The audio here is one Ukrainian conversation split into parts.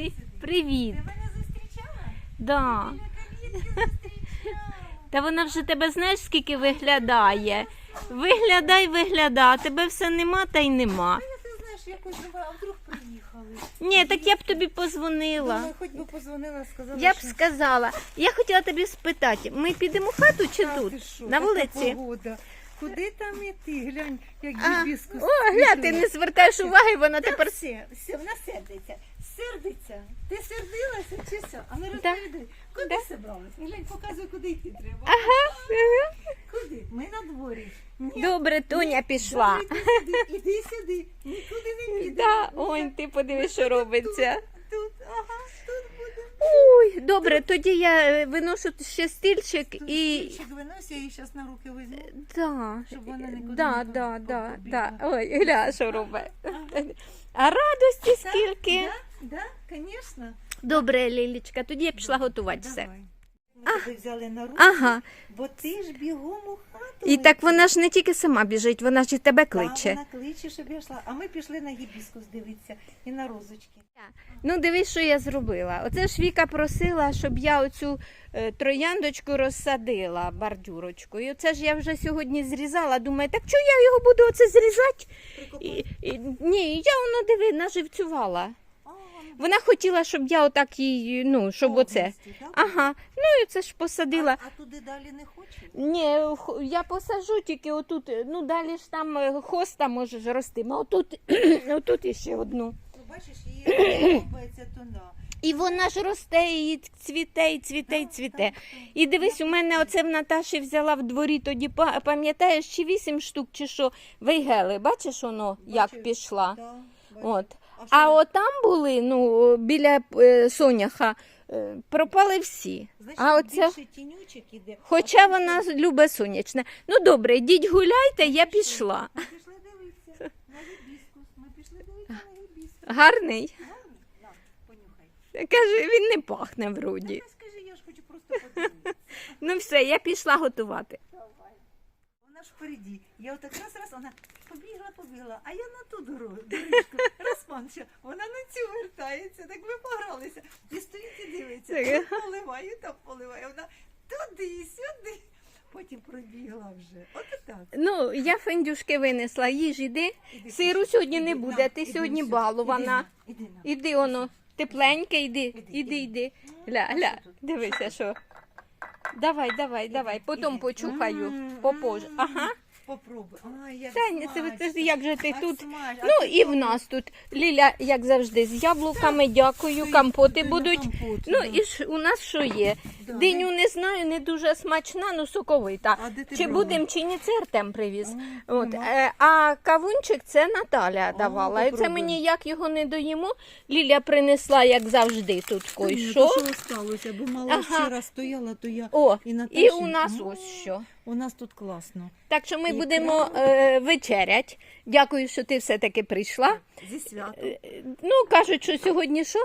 При... Привіт. Ти мене зустрічала? Да. Біля зустрічала. Та вона вже тебе знаєш, скільки виглядає. Виглядай, виглядай, а тебе все нема та й нема. А ти знаєш, якось думаю, а вдруг приїхали. Ні, так я б тобі позвонила. Думаю, хоч би позвонила, сказала, Я б що... сказала. Я хотіла тобі спитати, ми підемо в хату чи Та тут? ти що, На така вулиці? Погода. Куди там іти? Глянь, як А, гібіскус. О, гля, ти не звертаєш уваги, вона тепер. все, все, вона сердиться. Сердиться. Ти сердилася чи що? А ну Да. розповідай, куди Да. собралась? Глянь, показуй, куди йти треба. Ага. Куди? Ми на дворі. Ні. Добре, Тоня пішла. Добре, Іди сюди, іди сюди. Нікуди не підемо. Да, ой, ти подивись, що робиться. Тут, ага, тут буде. Ой, добре, тоді я е, виношу ще стільчик Тут і. стільчик винось, я її зараз на руки візьму. Да, Щоб вона нікуди да, не да, да, побігла. да. Ой, гля, що робить. А радості скільки. Да, да, звісно. Добре, Лілічка, тоді я пішла готувати все. Давай. Ми тебе взяли на руки, Ага. бо ти ж бігом у хату. І так вона ж не тільки сама біжить, вона ж і тебе кличе. Та, вона кличе, щоб я йшла. А ми пішли на гібіскус дивитися і на розочки. Ну, дивись, що я зробила. Оце ж Віка просила, щоб я оцю е, трояндочку розсадила, бордюрочку. І оце ж я вже сьогодні зрізала. Думаю, так чого я його буду оце зрізати? І, і, ні, я воно диви, наживцювала. Вона хотіла, щоб я отак її, ну, щоб оце. повністю, да? Ага, ну і це ж посадила. А, а туди далі не хочеш? Ні, х- я посажу тільки отут, ну далі ж там е, хоста може ж рости, а отут, отут іще одну. Ну, бачиш, їй подобається тона. І вона ж росте, і цвіте, і цвіте, і цвіте. Так, так. І дивись, у мене оце в Наташі взяла в дворі тоді, па- пам'ятаєш, чи вісім штук, чи що, вейгели, бачиш воно, як пішла. Да. От. А отам були, ну, біля е, соняха, е, пропали всі. Значить, А більше тінючок іде. хоча вона любить сонячне. Ну добре, йдіть гуляйте, я пішла. Ми пішли дивитися на гібіскус. Ми пішли дивитися на гібіскус. Гарний. Гарно? На, понюхай. Каже, він не пахне вроді. Та скажи, я ж хочу просто подивитися. Ну все, я пішла готувати. Давай. Вона ж впереді. Я отак раз раз, вона побігла, побігла, а я на ту дорогу, доріжку, розпанча. Вона на цю вертається, так ми погралися. І стоїть і дивиться. Тут поливаю, там поливаю. Вона туди, сюди. Потім пробігла вже. От і так. Ну, я фендюшки винесла, їж іди. Іди, Сиру сьогодні не Іди, буде, на, ти іди сьогодні сюди. балована. Іди, іди, на. Іди воно, тепленьке, Іди, іди, іди. Гля, А гля, що дивися, що. Давай, давай, давай, потім почухаю, попозже. Ага. Попробуй. Ай, як ні, це, це як же ти Як тут. смачно. Ну і в нас тут. Ліля, як завжди, з яблуками, дякую, компоти будуть. Ну і ж у нас що є? Да, Диню не знаю, не дуже смачна, ну соковита. А де ти Чи брала? будемо, чи ні, це Артем привіз. А, От, е, а кавунчик це Наталя давала. І це попробуй. ми ніяк його не доїмо. Ліля принесла, як завжди, тут кой що. що осталося, бо мало Ага. вчора стояла, то я О, і і Наташі. у нас ось що. У нас тут класно. Так що ми І будемо крам. е, вечерять. Дякую, що ти все-таки прийшла. Зі святом. Е, Ну, кажуть, що сьогодні що?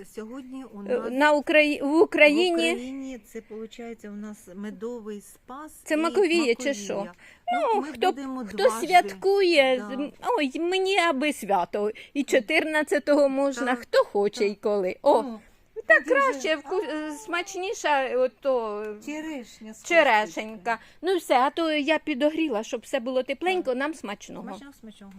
Е, Сьогодні у Е, нас На Украї... в в Україні. Україні це виходить у нас медовий спас. Це і Маковіє чи Маковія. що? Ну, Ну, ми хто, будемо хто дважди. святкує, Да. з- ой, мені аби свято. І 14-го можна, Так, хто хоче так. і коли. О, Ну, вже- краще, вку... смачніша ото Черешня. з черешенька. Ну все, а то я підогріла, щоб все було тепленько, нам смачного. Смачного, смачного.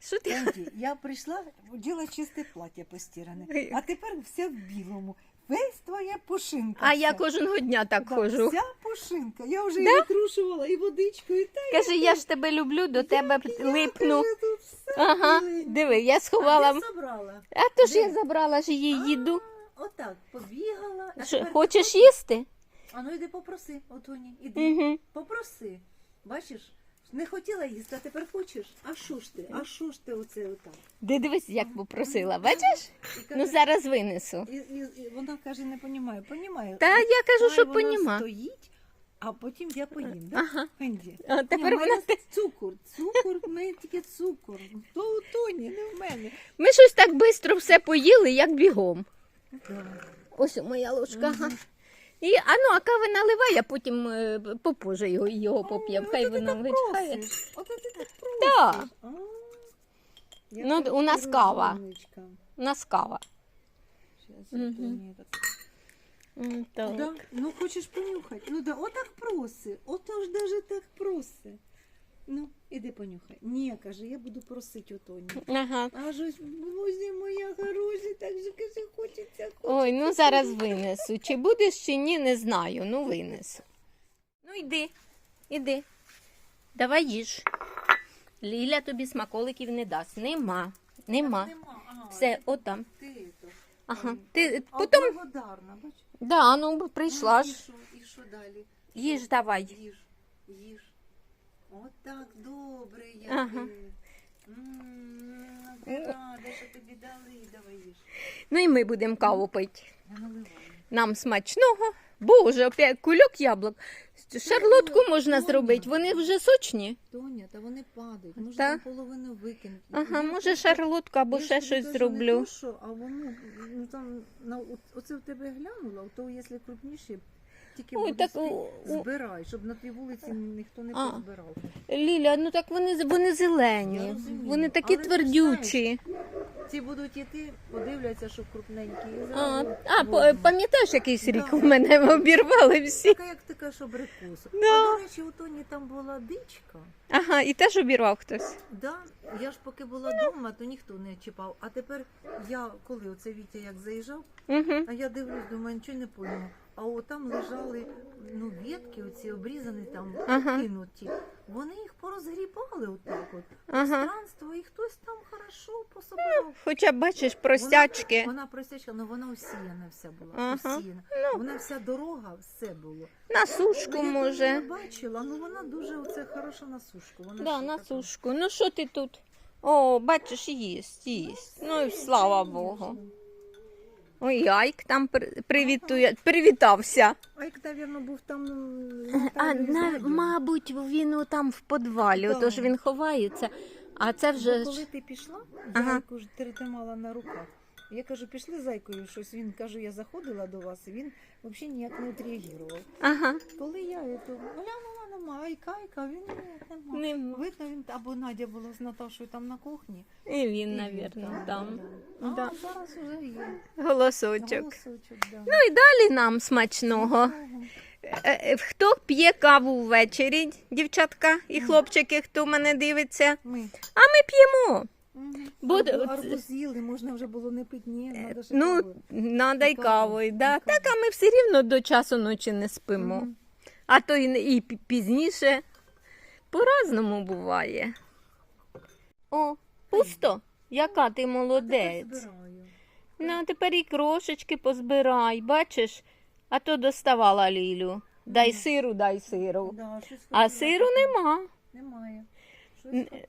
Що ти? Енді, я прийшла, вділа чисте плаття постіране, а тепер вся в білому. Весь твоя пушинка. А я вся. кожного дня так Да, ходжу. Вся пушинка. Я вже її витрушувала і водичкою, і так. Каже, я ж тебе люблю, до тебе липну. Каже, тут все Ага, диви, я А сховала. де собрала? А то ж я забрала ж її їду. Отак, побігала. А Що, тепер хочеш ти їсти? А ну йди попроси, отоні, іди. Угу. Попроси. Бачиш, не хотіла їсти, а тепер хочеш. А що ж ти? А що ж ти оце отак? Де дивись, як попросила, бачиш? І, Ну зараз винесу. і, і, і вона каже, не понімає. Понімає. Та я кажу, що воно поніма. стоїть, а потім я поїм, да? Ага. Енді? А тепер в вона мене цукор, цукор, в мене тільки цукор. То у Тоні, не в мене. Ми щось так швидко все поїли, як бігом. Ось моя ложка. Ага. І, а ну, а кави наливай, а потім е, попозже його, його поп'ємо. Хай оце ти так просиш. Ну, у нас кава. розумничка. У нас кава. Щас, Мгм. Тоні, так. М, Так. Да? Ну хочеш понюхати? Ну да, отак проси. Ото ж даже так проси. Ну, іди понюхай. Ні, каже, я буду просити у Тоні. Ага. Аж ось бузі моя хороша, так же каже, хочеться, хочеться. Ой, ну зараз винесу. Чи будеш, чи ні, не знаю. Ну винесу. Ну йди, іди. Давай їж. Ліля тобі смаколиків не дасть. Нема. Нема. Нема. Ага, Все, отам. Ти то. Ага. Ти А потім. благодарна, бач? Да, ну прийшла Ну, І ж. що, і що далі? Їж давай. Їж, їж. От добре, як Ага. ти. М, Ти рада, що тобі дали, давай їж. Ну і ми будемо каву пити. Нам смачного. Боже, опять кульок яблук. Шарлотку можна зробити. Вони вже сочні. Тоня, та вони падають. Може там половину викинути. Ага, може шарлотку або ще щось зроблю. а воно ну, там на оце в тебе глянула, то якщо крупніше, тільки Ой, так у- збирай, щоб на тій вулиці ніхто не А. позбирав. Ліля, ну так вони з- вони зелені. Розумію, Вони такі але ти твердючі. Ці будуть іти, подивляться, що крупненькі. І А, зразу а по- пам'ятаєш, якийсь рік Да. у мене обірвали всі. Така, як ти кажеш, абрикосу. Да. А до речі, у Тоні там була дичка. Ага, і теж обірвав хтось. Да, я ж поки була вдома, то ніхто не чіпав. А тепер я, коли оце Вітя як заїжджав, Угу. а я дивлюсь, думаю, нічого не поняла. А от там лежали ну, ветки, оці обрізані там, Ага. кинуті. Вони їх порозгрібали отак от. Ага. Пространство, і хтось там хорошо пособирав. Хоча б бачиш простячки. Вона, вона простячка, але вона усіяна вся була. Ага. Усіяна. Вона вся дорога, все було. На сушку Ну, я не бачила, ну вона дуже оце хороша на сушку. Вона Да, ще на така. сушку. Ну що ти тут? О, бачиш, їсть, їсть. Ну і слава Богу. Ой, Айк там при- привітує, привітався. Айк, навірно, був там. ну, А, на, мабуть, він там в підвалі, Да. отож він ховається. А це Бо вже. коли ти пішла, Ага. я Айку ж тримала на руках. Я кажу, пішли зайкою щось. Він кажу, я заходила до вас, і він взагалі ніяк не відреагував. Ага. Коли я глянула, нема, айка, айка, він нема. Нема. Видно, він або Надя була з Наташою там на кухні. І він, навірно, там. да. Да. Зараз вже є. Голосочок. Голосочок, да. Ну і далі нам смачного. Е, е, Хто п'є каву ввечері, дівчатка і хлопчики, хто мене дивиться? Ми. А ми п'ємо. Мгм. Буде- Арбу- Арбуз з'їли, можна вже було не пити, ні, треба ще Ну, кавою. надо й І каву, кавою. Да. і Так, а ми все рівно до часу ночі не спимо. Мгм. А то і, і пізніше. По-разному буває. О, пусто. Яка ти молодець. Ну, а тепер і крошечки позбирай, бачиш? А то доставала Лілю. Дай сиру, дай сиру. А сиру нема. Немає.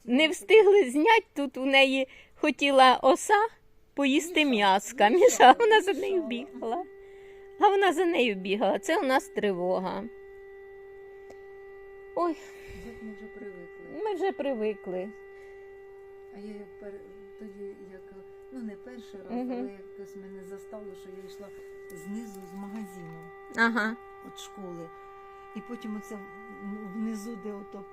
Не встигли зняти, тут у неї хотіла оса поїсти м'яска. Міша, вона за нею бігала. А вона за нею бігала. Це у нас тривога. Ой, ми вже привикли. ми вже привикли. А я як пер... тоді, як ну не перший раз, Мгм. але якось мене застало, що я йшла знизу з магазину Ага. від школи. І потім оце внизу, де ото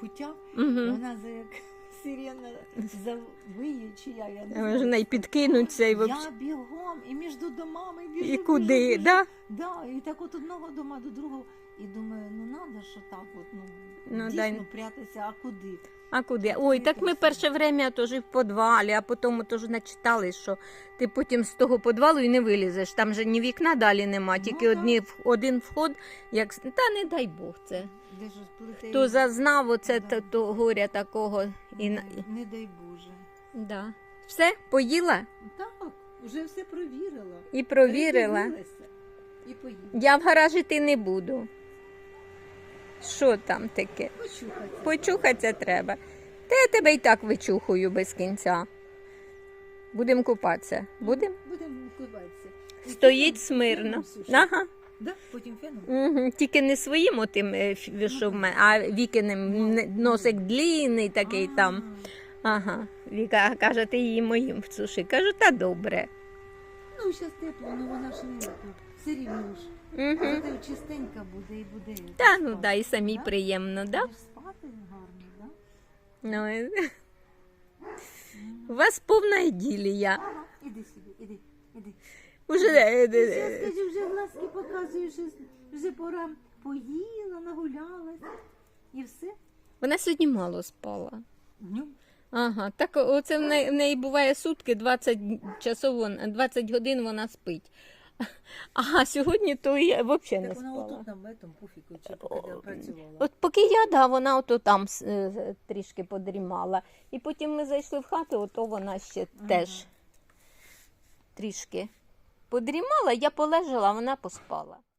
путя, Угу. вона за як сирена завиє, чи я, я не знаю. неї підкинуться і Я бігом і між домами біжу, І куди? біжу. Да? Да, і так от одного дома до другого. І думаю, ну надо ж так от, ну, Ну, дійсно дай- прятатися, а куди? А куди? Ой, так ми перше время теж і в підвалі, а потім теж начитали, що ти потім з того підвалу і не вилізеш. Там же ні вікна далі нема, тільки Ну, одні, один вход, як та не дай Бог це. Де ж плите? Хто зазнав оце Да. то, то горя такого. І... не, не дай Боже. Да. Все, поїла Так, вже все провірила. і провірила. І поїла. Я в гаражі ти не буду. Що там таке? Почухатися. Почухатися треба. Та я тебе і так вичухую без кінця. Будемо купатися. Будемо? Будемо купатися. І Стоїть феном- смирно. феном. Ага. Да? Потім феном. Угу. Тільки не своїм отим, е, ф- що в мене, а вікиним не- носик длінний такий там. Ага. Віка каже, ти її моїм всуши. Кажу, та добре. Ну, зараз тепло, ну вона ж не тут. Все рівно ж. Угу. Зате чистенька буде і буде. Та ну да, і самій Да? приємно, да? Будеш спати гарно, да? Ну, і- у вас повна іділія. Ага, іди сюди, іди, іди. Уже, е, е, Я е, скажу, вже глазки показую, що вже пора поїла, нагулялась. І все. Вона сьогодні мало спала. Днем. Ага, так оце в неї, в неї буває сутки 20 часов, вон- 20 годин вона спить. А сьогодні то і взагалі не Так вона спала. отут на этом пуфіку чи поки я працювала. От поки я, да, вона ото там е, трішки подрімала. І потім ми зайшли в хату, ото вона ще теж трішки подрімала, я полежала, а вона поспала.